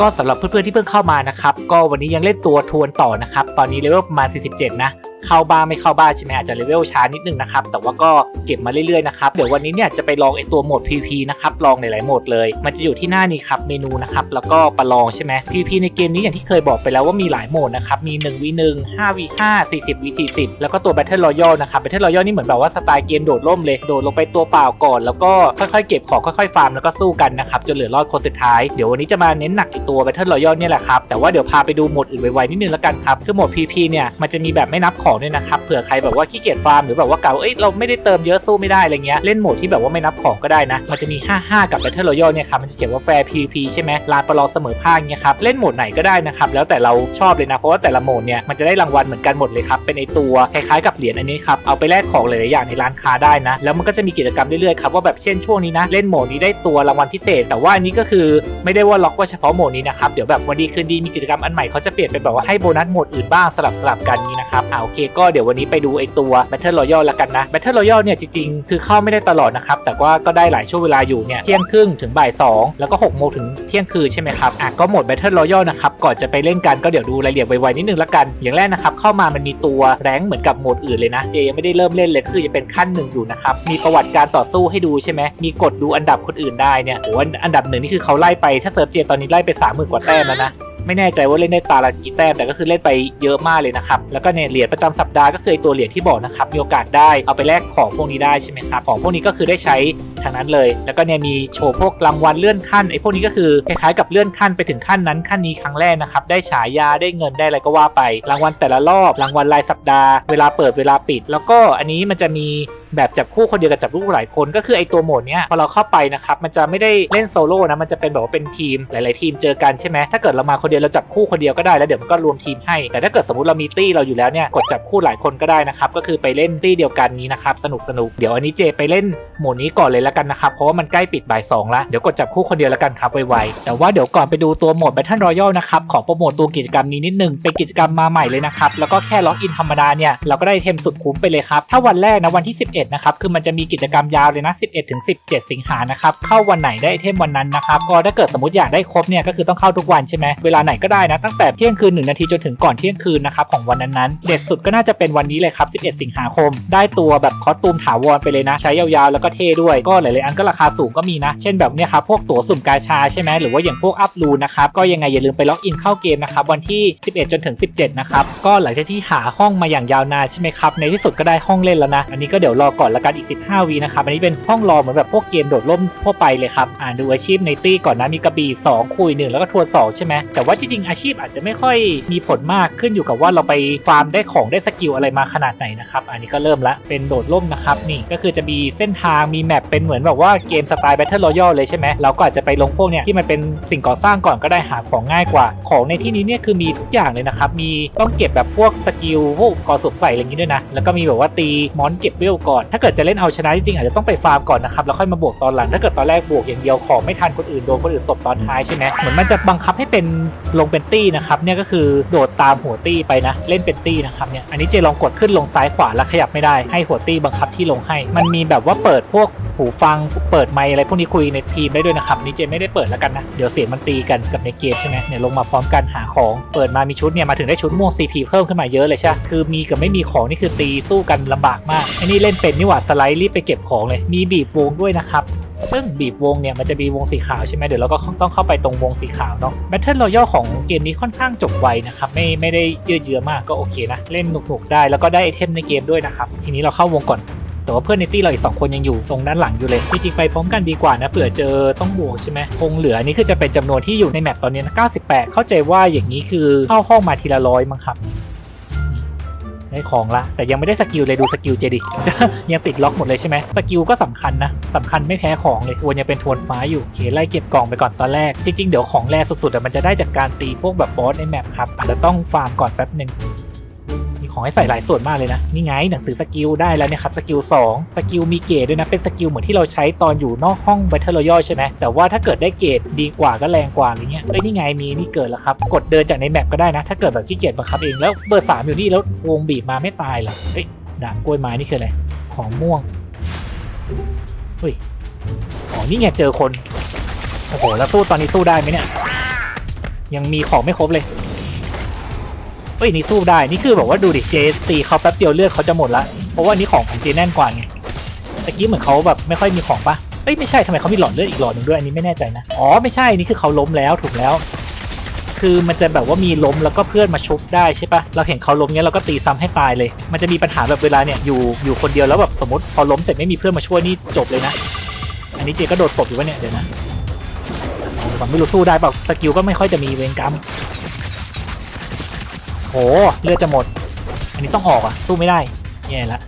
ก็สำหรับเพื่อนๆที่เพิ่งเข้ามานะครับก็วันนี้ยังเล่นตัวทวนต่อนะครับตอนนี้เลเวลประมาณ47 นะ เข้าบ้างไม่เข้าบ้างใช่ไหมอาจจะเลเวลช้านิดนึงนะครับแต่ว่าก็เก็บมาเรื่อยๆนะครับเดี๋ยววันนี้เนี่ยจะไปลองไอตัวโหมด PP นะครับลองหลายๆโหมดเลย มันจะอยู่ที่หน้านี้ครับเมนูนะครับแล้วก็ประลองใช่ไหม PP ในเกมนี้อย่างที่เคยบอกไปแล้วว่ามีหลายโหมดนะครับมี 1v1 5v5 40v40 แล้วก็ตัว Battle Royale นะครับ Battle Royale นี่เหมือนแบบว่าสไตล์เกมโดดร่มเลยโดดลงไปตัวเปล่าก่อน แล้วก็ค่อยๆเก็บของค่อยๆฟาร์มแล้วก็สู้กันนะครับจนเหลือรอดคนสุดท้ายเดี๋ยววันนี้จะมาเน้นหนักไอตัว Battle Royale เนี่ยแหละครับแต่ว่าเดี๋ยวพาไปดูโหมดอื่นไวๆนิดนึงแล้วกันครับคือโหมด PP เนี่ยมันจะมีแบบไม่นับของด้วยนะครับเผื่อใครแบบว่าขี้เกียจฟาร์มหรือแบบว่าเก่าเอ้ยเราไม่ได้เติมเยอะสู้ไม่ได้อะไรเงี้ยเล่นโหมดที่แบบว่าไม่นับของก็ได้นะ มันจะมี 55 กับ Battle Royale เนี่ยครับมันจะเขียนว่า Fair PVP ใช่ไหมลานประลองเสมอภาคเงี้ยครับเล่นโหมดไหนก็ได้นะครับแล้วแต่เราชอบเลยนะเพราะว่าแต่ละโหมดเนี่ยมันจะได้รางวัลเหมือนกันหมดเลยครับเป็นไอตัวคล้ายๆกับเหรียญอันนี้ครับเอาไปแลกของหลายๆอย่างในร้านค้าได้นะ แล้วมันก็จะมีกิจกรรมเรื่อยๆครับว่าแบบเช่นช่วงนี้นะเล่นโหมดนี้ได้ตัวรางวัลพิเศษ แต่ว่าอันนี้ก็คือไม่ได้ว่าล็อกว่าเฉพาะโหมดนี้นะครับเดี๋ยวแบบวันดีคืนดีมีกิจกรรมอันใหม่เขาจะเปลี่ยนเป็นแบบว่าให้โบนัสโหมดอื่นบ้างสลับสลับกันนี้นะครับอ่าโอเคก็เดี๋ยววันนี้ไปดูไอตัว Battle Royale ละกันนะ Battle Royale เนี่ยจริงๆ คือเข้าไม่ได้ตลอดนะครับ แต่ว่าก็ได้หลายช่วงเวลาอยู่เนี่ยเที่ยงครึ่งถึงบ่าย 2 แล้วก็6โมงถึงเที่ยงคืนใช่ไหมครับอะก็หมด Battle Royale นะครับ ก่อนจะไปเล่นกันก็เดี๋ยวดูรายละเอียดไวๆนิดนึงละกัน อย่างแรกนะครับเข้ามามันมีตัวแรงเหมือนกับโหมดอื่นเลยนะเจยังไม่ได้เริ่มเล่นเลยคือจะเป็นขั้นหนึ่งอยู่นะครับมีประวัติการต่อสู้ให้ดูใช่ไหมมีกดดูอันดับคนอื่นได้เนี่ยโอ้อันดับหนึ่งนี่คือเขาไล่ไปถ้าเซิร์ฟเจตอนนี้ไล่ไป 30,000 กว่าแต้มแล้วนะ ไม่แน่ใจว่าเล่นได้ตาละกี่แต้มแต่ก็คือเล่นไปเยอะมากเลยนะครับแล้วก็เนี่ยเหรียญประจำสัปดาห์ก็คือตัวเหรียญที่บอกนะครับมีโอกาสได้เอาไปแลกของพวกนี้ได้ใช่ไหมครับของพวกนี้ก็คือได้ใช้ทางนั้นเลย แล้วก็เนี่ยมีโชว์พวกรางวัลเลื่อนขั้นไอ้พวกนี้ก็คือคล้ายๆกับเลื่อนขั้นไปถึงขั้นนั้นขั้นนี้ครั้งแรกนะครับได้ฉายาได้เงินได้อะไรก็ว่าไป รางวัลแต่ละรอบรางวัลรายสัปดาห์เวลาเปิดเวลาปิด แล้วก็อันนี้มันจะมี แบบจับคู่คนเดียวกับจับคู่หลายคน ก็คือไอตัวโหมดเนี้ยพอเราเข้าไปนะครับมันจะไม่ได้เล่นโซโล่นะมันจะเป็นแบบว่าเป็นทีมหลาย ๆ ทีมเจอกันใช่ไหมถ้าเกิดเรามาคนเดียวเราจับคู่คนเดียวก็ได้แล้วเดี๋ยวมันก็รวมทีมให้ แต่ถ้าเกิดสมมติเรามีตี้เราอยู่แล้วเนี่ยกดจับคู่หลายคนก็ได้นะครับก็คือไปเล่นตี้เดียวกันนี้นะครับสนุกสนุกเดี๋ยวอันนี้เจไปเล่นโหมดนี้ก่อนเลยแล้วกันนะครับเพราะว่ามันใกล้ปิดบ่ายสองละเดี๋ยวกดจับคู่คนเดียวแล้วกันครับไวๆแต่ว่าเดี๋ยวก่อนไปดูตัวโหมด Battle Royale นะครับขอโปรโมทตัวกิจกรรมนี้นิดนึงเป็นกิจกรรมมาใหม่เลยนะครับแล้วก็แค่ล็อกอินธรรมดาเนี่ยเราก็ได้เทมสุดคุ้มไปเลยครับถ้าวันแรกนะวันที่11 นะครับ คือมันจะมีกิจกรรมยาวเลยนะ 11 ถึง 17 สิงหานะครับ เข้าวันไหนได้ไอเทมวันนั้นนะครับ ก็ถ้าเกิดสมมติอยากได้ครบเนี่ย ก็คือต้องเข้าทุกวันใช่ไหมเวลาไหนก็ได้นะ ตั้งแต่เที่ยงคืน 1 นาทีจนถึงก่อนเที่ยงคืนนะครับของวันนั้นๆ เด็ดสุดก็น่าจะเป็นวันนี้เลยครับ 11 สิงหาคม ได้ตัวแบบคอสตูมถาวรไปเลยนะ ใช้ยาวๆ แล้วก็เท่ด้วย ก็หลายๆ อันก็ราคาสูงก็มีนะ เช่นแบบเนี่ยครับ พวกตั๋วสุ่มกาชาใช่ไหมหรือว่าอย่างพวกอัพลูนนะครับ ก็ยังไงอย่าลืมไปล็อกอินเข้าเกมนะครับ วันที่ 11 จนถึง 17 นะครับ ก็หลังจากที่หาห้องมาอย่างยาวนานใช่ไหมครับ ในที่สุดก็ได้ห้องเล่นแล้วนะ อันนี้ก็เดี๋ยวรอก่อนละกันอีก 15วีนะครับอันนี้เป็นห้องรอเหมือนแบบพวกเกมโดดร่มทั่วไปเลยครับอ่านดูอาชีพในตี้ก่อนนะมีกระบี่2คุย1แล้วก็ทัวน2ใช่ไหมแต่ว่าจริงๆอาชีพอาจจะไม่ค่อยมีผลมากขึ้นอยู่กับว่าเราไปฟาร์มได้ของได้สกิลอะไรมาขนาดไหนนะครับอันนี้ก็เริ่มละเป็นโดดร่มนะครับนี่ก็คือจะมีเส้นทางมีแมปเป็นเหมือนแบบว่าเกมสไตล์ Battle Royale เลยใช่ไหมเราก็อาจจะไปลงพวกเนี่ยที่มันเป็นสิ่งก่อสร้างก่อนก็ได้หาของง่ายกว่า ของในที่นี้เนี่ยคือมีทุกอย่างเลยนะครับมีต้องเก็บแบบพวกสกิลพวกกอสวมใส่อะไรอย่างนี้ด้วยนะแล้วก็มีแบบว่าตีมอนเก็บเวลก่อนถ้าเกิดจะเล่นเอาชนะจริงๆอาจจะต้องไปฟาร์มก่อนนะครับแล้วค่อยมาบวกตอนหลังถ้าเกิดตอนแรกบวกอย่างเดียวของไม่ทันคนอื่นโดนคนอื่นตบตอนท้ายใช่ไหมเหมือนมันจะบังคับให้เป็นลงเป็นตี้นะครับเนี่ยก็คือโดดตามหัวตี้ไปนะ เล่นเป็นตี้นะครับเนี่ยอันนี้เจลองกดขึ้นลงซ้ายขวาแล้วขยับไม่ได้ให้หัวตี้บังคับที่ลงให้ มันมีแบบว่าเปิดพวก หูฟังเปิดไมค์อะไรพวกนี้คุยในทีมได้ด้วยนะครับนี่เจไม่ได้เปิดแล้วกันนะ เดี๋ยวเสียงมันตีกันกับในเกมใช่ไหมเนี่ยลงมาพร้อมกันหาของเปิดมามีชุดเนี่ยมาถึงได้ชุดม่วง CP เพิ่มขึ้นมาเยอะเลยใช่คือมีกับไม่มีของนี่คือตีสู้กันลำบากมากไอ้นี่เล่นเป็นนี่หว่าสไลด์รีบไปเก็บของเลยมีบีบวงด้วยนะครับซึ่งบีบวงเนี่ยมันจะมีวงสีขาวใช่ไหมเดี๋ยวเราก็ต้องเข้าไปตรงวงสีขาวเนาะ Battle Royale ของเกมนี้ค่อนข้างจบไวนะครับไม่ไม่ได้ยืดเยื้อมากก็โอเคนะ เล่นหนุกๆได้แล้วก็ได้ไอเทมในเกมด้วยนะครับ ทีนี้เราเข้าวงก่อน แต่ว่าเพื่อนในตี้เราอีก2คนยังอยู่ตรงด้านหลังอยู่เลยจริงๆไปพร้อมกันดีกว่านะเผื่อเจอต้องบวกใช่ไหมคงเหลืออนนี้คือจะเป็นจำนวนที่อยู่ในแมปตอนนี้นะ98 เข้าใจว่าอย่างนี้คือเข้าห้องมาทีละร้อยมั้งครับได้ของละแต่ยังไม่ได้สกิลเลยดูสกิลเจดิยังติดล็อกหมดเลยใช่ไหมสกิลก็สำคัญนะสำคัญไม่แพ้ของเลยวนยังเป็นทวนฟ้าอยู่โอเคไล่เก็บกล่องไปก่อนตอนแรก จริงๆ เดี๋ยวของแรสุดๆมันจะได้จากการตีพวกแบบบอสในแมปครับอาจจะต้องฟาร์มก่อนแป๊บหนึ่ง ของให้ใส่หลายส่วนมากเลยนะ นี่ไงหนังสือสกิลได้แล้วเนี่ยครับสกิล2สกิลมีเกรดด้วยนะเป็นสกิลเหมือนที่เราใช้ตอนอยู่นอกห้อง Battle Royale ใช่ไหมแต่ว่าถ้าเกิดได้เกรดดีกว่าก็แรงกว่าอะไรเงี้ยเอ้ยนี่ไงมีนี่เกิดแล้วครับ กดเดินจากในแมปก็ได้นะ ถ้าเกิดแบบขี้เกียจบังคับเองแล้วเบอร์สามอยู่นี่แล้ววงบีบมาไม่ตายหรอเอ้ยด่างกล้วยไม้นี่คืออะไรของม่วงเฮ้ยอ๋อนี่ไงเจอคนโอ้โหแล้วสู้ตอนนี้สู้ได้ไหมเนี่ยยังมีของไม่ครบเลย เฮ้ยนี่สู้ได้ นี่คือแบบว่าดูดิเจตีเขาแป๊บเดียวเลือดเขาจะหมดละ เพราะว่านี่ของของเจแน่นกว่าไงตะกี้เหมือนเขาแบบไม่ค่อยมีของปะเอ้ยไม่ใช่ทำไมเขามีหลอดเลือดอีกหลอดหนึ่งด้วยอันนี้ไม่แน่ใจนะ อ๋อไม่ใช่นี่คือเขาล้มแล้วถูกแล้ว คือมันจะแบบว่ามีล้มแล้วก็เพื่อนมาชุบได้ใช่ปะเราเห็นเขาล้มเนี้ยเราก็ตีซ้ำให้ตายเลย มันจะมีปัญหาแบบเวลาเนี่ยอยู่อยู่คนเดียวแล้วแบบสมมติพอล้มเสร็จไม่มีเพื่อนมาช่วยนี่จบเลยนะ อันนี้เจก็โดดตบอยู่วะเนี่ยเดี๋ยวนะผมไม่รู้สู้ได้เปล่าสกิลก็ไม่ค่อยจะมีเวงกรรม เลือดจะหมด อันนี้ต้องออกอะ สู้ไม่ได้ แย่ละ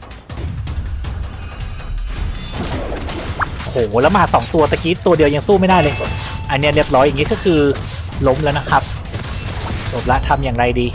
โหแล้วมาสองตัวตะกี้ตัวเดียวยังสู้ไม่ได้เลย อันเนี้ยเรียบร้อยอย่างนี้ก็คือล้มแล้วนะครับจบละทำอย่างไรดี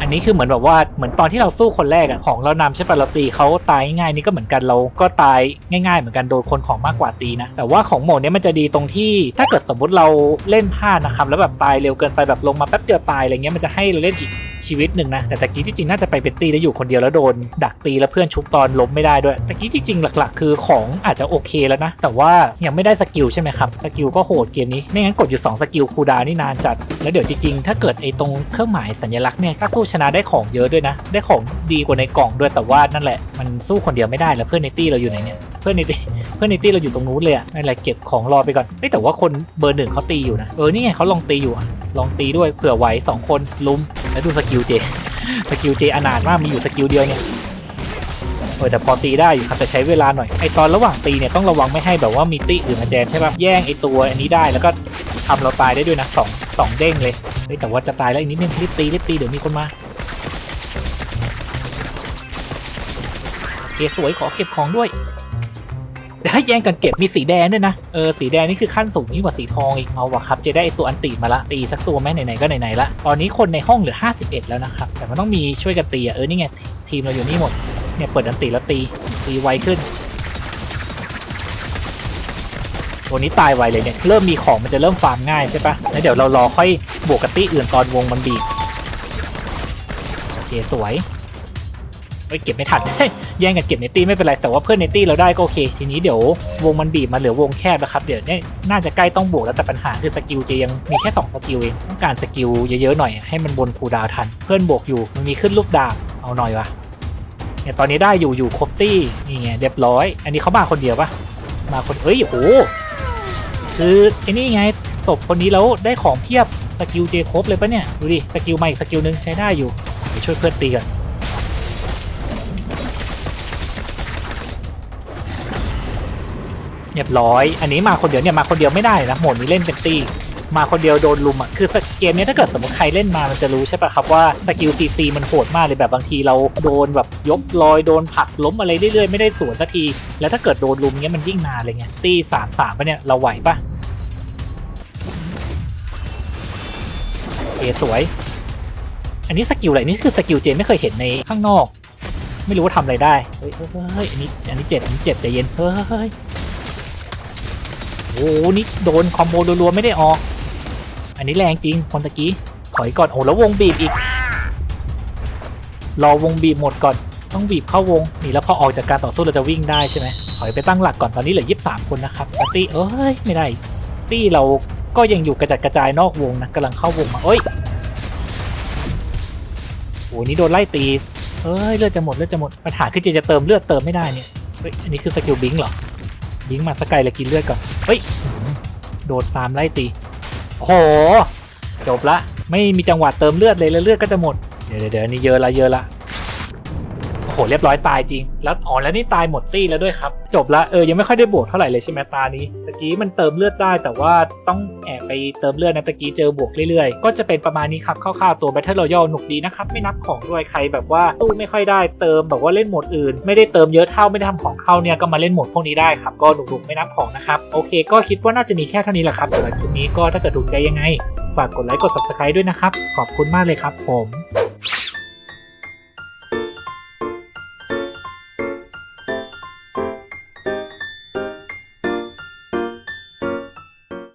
อันนี้คือเหมือนแบบว่าเหมือนตอนที่เราสู้คนแรกอะของเรานำใช่ปะเราตีเขาตายง่ายนี่ก็เหมือนกันเราก็ตายง่าย ๆ เหมือนกันโดนคนของมากกว่าตีนะ แต่ว่าของโหมดนี้มันจะดีตรงที่ ถ้าเกิดสมมุติเราเล่นพลาดนะครับแล้วแบบตายเร็วเกินไปแบบลงมาแป๊บเดียวตายอะไรเงี้ยมันจะให้เราเล่นอีก ชีวิตหนึ่งนะ แต่ตะกี้ที่จริงน่าจะไปเป็นตีแล้วอยู่คนเดียวแล้วโดน ดักตีแล้วเพื่อนชุบตอนล้มไม่ได้ด้วยตะกี้จริงๆหลักๆ คือของอาจจะโอเคแล้วนะ แต่ว่ายังไม่ได้สกิลใช่ไหมครับสกิลก็โหดเกมนี้ไม่งั้นกดอยู่2สกิลคูดาวนี่นานจัด แล้วเดี๋ยวจริงๆถ้าเกิดไอ้ตรงเครื่องหมายสัญลักษณ์เนี่ยก็สู้ชนะได้ของเยอะด้วยนะ ได้ของดีกว่าในกล่องด้วยแต่ว่านั่นแหละมันสู้คนเดียวไม่ได้แล้วเพื่อนในตี้เราอยู่ไหนเนี่ยเพื่อนในตี้เพื่อนในตี้เราอยู่ตรงนู้นเลยอะนั่นแหละเก็บของรอไปก่อนเฮ้แต่ว่าคนเบอร์หนึ่งเขาตีอยู่นะเออนี่ไงเขาลองตีอยู่อะลองตีด้วยเผื่อไหวสองคนลุม แล้วดูสกิลเจ สกิลเจอนาถมากมีอยู่สกิลเดียวเนี่ยเออแต่พอตีได้อยู่ครับแต่ใช้เวลาหน่อยไอตอนระหว่างตีเนี่ยต้องระวังไม่ให้แบบว่ามีตีอื่นมาแจมใช่ปะแย่งไอตัวอันนี้ได้แล้วก็ทำเราตายได้ด้วยนะสองสองเด้งเลยเฮ้ยแต่ว่าจะตายแล้วอีกนิดนึงรีบตีรีบตีเดี๋ยวมีคนมาโอเคสวยขอเก็บของด้วย ได้แย่งกันเก็บมีสีแดงด้วยนะ เออสีแดงนี่คือขั้นสูงยิ่งกว่าสีทองอีกเอาวะครับจะได้ไอตัวอันตีมาละตีสักตัวไหมไหนๆก็ไหนๆละตอนนี้คนในห้องเหลือ 51 แล้วนะครับ แต่มันต้องมีช่วยกันตีอะเออนี่ไงทีมเราอยู่นี่หมดเนี่ยเปิดอันตีแล้วตีตีไวขึ้นตัวนี้ตายไวเลยเนี่ยเริ่มมีของมันจะเริ่มฟาร์มง่ายใช่ปะแล้วเดี๋ยวเรารอค่อยบวกกับตี้อื่นตอนวงมันบีบโอเคสวย เอ้ยเก็บไม่ทัน แย่งกันเก็บในตี้ไม่เป็นไรแต่ว่าเพื่อนในตี้เราได้ก็โอเค ทีนี้เดี๋ยววงมันบีบมาเหลือวงแคบนะครับเดี๋ยวเนี่ยน่าจะใกล้ต้องบวกแล้วแต่ปัญหาคือสกิลเจยังมีแค่2สกิลเองต้องการสกิลเยอะๆหน่อยให้มันบนคูดาวทัน เพื่อนบวกอยู่มันมีขึ้นลูกดาบเอาหน่อยวะเนี่ยตอนนี้ได้อยู่อยู่ครบตี้นี่ไงเรียบร้อย อันนี้เขามาคนเดียวปะมาคนเอ้ยโอ้โหคือไอ้นี่ไงตบคนนี้แล้วได้ของเพียบสกิลเจครบเลยปะเนี่ยดูดิสกิลใหม่อีกสกิลหนึงใช้ได้อยู่ไปช่วยเพื่อนตีกัน เรียบร้อย อันนี้มาคนเดียวเนี่ยมาคนเดียวไม่ได้นะโหมดนี้เล่นเป็นตีมาคนเดียวโดนลุมอะ คือเกมนี้ถ้าเกิดสมมติใครเล่นมามันจะรู้ใช่ปะครับว่าสกิลซีซีมันโหดมากเลยแบบบางทีเราโดนแบบยกลอยโดนผลักล้มอะไรเรื่อยๆ ไม่ได้สวนสักที แล้วถ้าเกิดโดนลุมเนี้ยมันยิ่งนานเลยไงตีสามสามปะเนี่ยเราไหวปะโอสวย อันนี้สกิลอะไรนี่คือสกิลเจไม่เคยเห็นในข้างนอก ไม่รู้ว่าทำอะไรได้ เฮ้ยเฮ้ยอันนี้อันนี้เจ็บอันนี้เจ็บใจเย็นเฮ้ย โอ้โหนี่โดนคอมโบรัวๆไม่ได้ออก อันนี้แรงจริงคนตะกี้ถอยก่อนโอ้แล้ววงบีบอีก รอวงบีบหมดก่อนต้องบีบเข้าวงนี่แล้วพอออกจากการต่อสู้เราจะวิ่งได้ใช่ไหมถอยไปตั้งหลักก่อนตอนนี้เหลือ23คนนะครับปาร์ตี้เอ้ยไม่ได้ตี้เราก็ยังอยู่กระจัดกระจายนอกวงนะกำลังเข้าวงมาเอ้ยโอ้นี่โดนไล่ตีเอ้ยเลือดจะหมดเลือดจะหมดปัญหาคือเจจะเติมเลือดเติมไม่ได้เนี่ยเฮ้ยอันนี้คือสกิลบิงค์เหรอ ยิงมาสกายเลยกินเลือดก่อน เฮ้ย โดดตามไล่ตี โห จบละ ไม่มีจังหวะเติมเลือดเลยแล้วเลือดก็จะหมด เดี๋ยวเดี๋ยวนี่เยอะละเยอะละ หเรียบร้อยตายจริง แล้วอ๋อแล้วนี่ตายหมดตี้แล้วด้วยครับ จบละเออยังไม่ค่อยได้บวกเท่าไหร่เลยใช่ไหมตานี้ตะกี้มันเติมเลือดได้ แต่ว่าต้องแอบไปเติมเลือดนะตะกี้เจอบวกเรื่อยๆ ก็จะเป็นประมาณนี้ครับคร่าวๆตัว Battle Royale หนุกดีนะครับ ไม่นับของด้วยใครแบบว่าตู้ไม่ค่อยได้เติมแบบว่าเล่นหมดอื่น ไม่ได้เติมเยอะเท่าไม่ได้ทำของเข้าเนี่ยก็มาเล่นหมดพวกนี้ได้ครับก็หนุกๆไม่นับของนะครับโอเค ก็คิดว่าน่าจะมีแค่เท่านี้แหละครับสำหรับคลิปนี้ก็ถ้าเกิดถูกใจยังไง ฝากกดไลค์กด subscribe ด้วยนะครับขอบคุณมากเลยครับผม